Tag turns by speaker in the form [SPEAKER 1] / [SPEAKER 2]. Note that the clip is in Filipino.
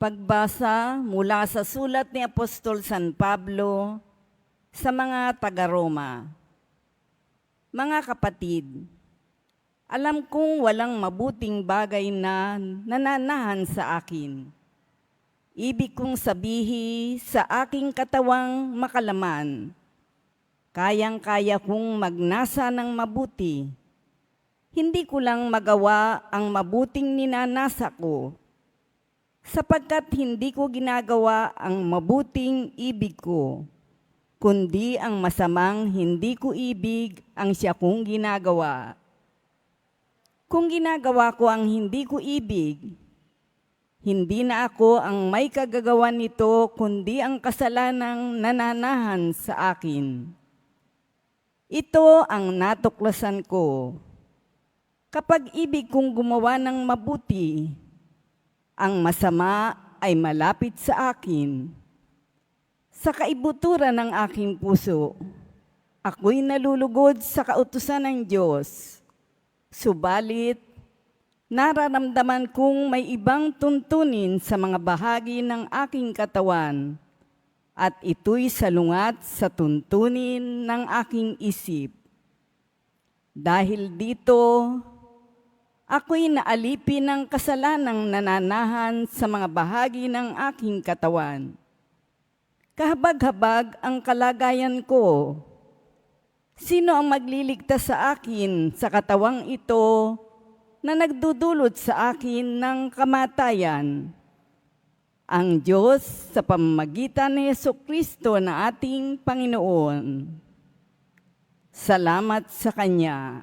[SPEAKER 1] Pagbasa mula sa sulat ni Apostol San Pablo sa mga taga-Roma. Mga kapatid, alam kong walang mabuting bagay na nananahan sa akin. Ibig kong sabihi sa aking katawang makalaman. Kayang-kaya kong magnasa ng mabuti. Hindi ko lang magawa ang mabuting ninanasa ko sapagkat hindi ko ginagawa ang mabuting ibig ko, kundi ang masamang hindi ko ibig ang siya kong ginagawa. Kung ginagawa ko ang hindi ko ibig, hindi na ako ang may kagagawa nito, kundi ang kasalanang nananahan sa akin. Ito ang natuklasan ko. Kapag ibig kong gumawa ng mabuti, ang masama ay malapit sa akin. Sa kaibuturan ng aking puso, ako'y nalulugod sa kautusan ng Diyos. Subalit, nararamdaman kong may ibang tuntunin sa mga bahagi ng aking katawan at ito'y salungat sa tuntunin ng aking isip. Dahil dito, ako'y naalipin ng kasalanang nananahan sa mga bahagi ng aking katawan. Kahabag-habag ang kalagayan ko. Sino ang magliligtas sa akin sa katawang ito na nagdudulot sa akin ng kamatayan? Ang Diyos sa pamamagitan ni Yeso Kristo na ating Panginoon. Salamat sa Kanya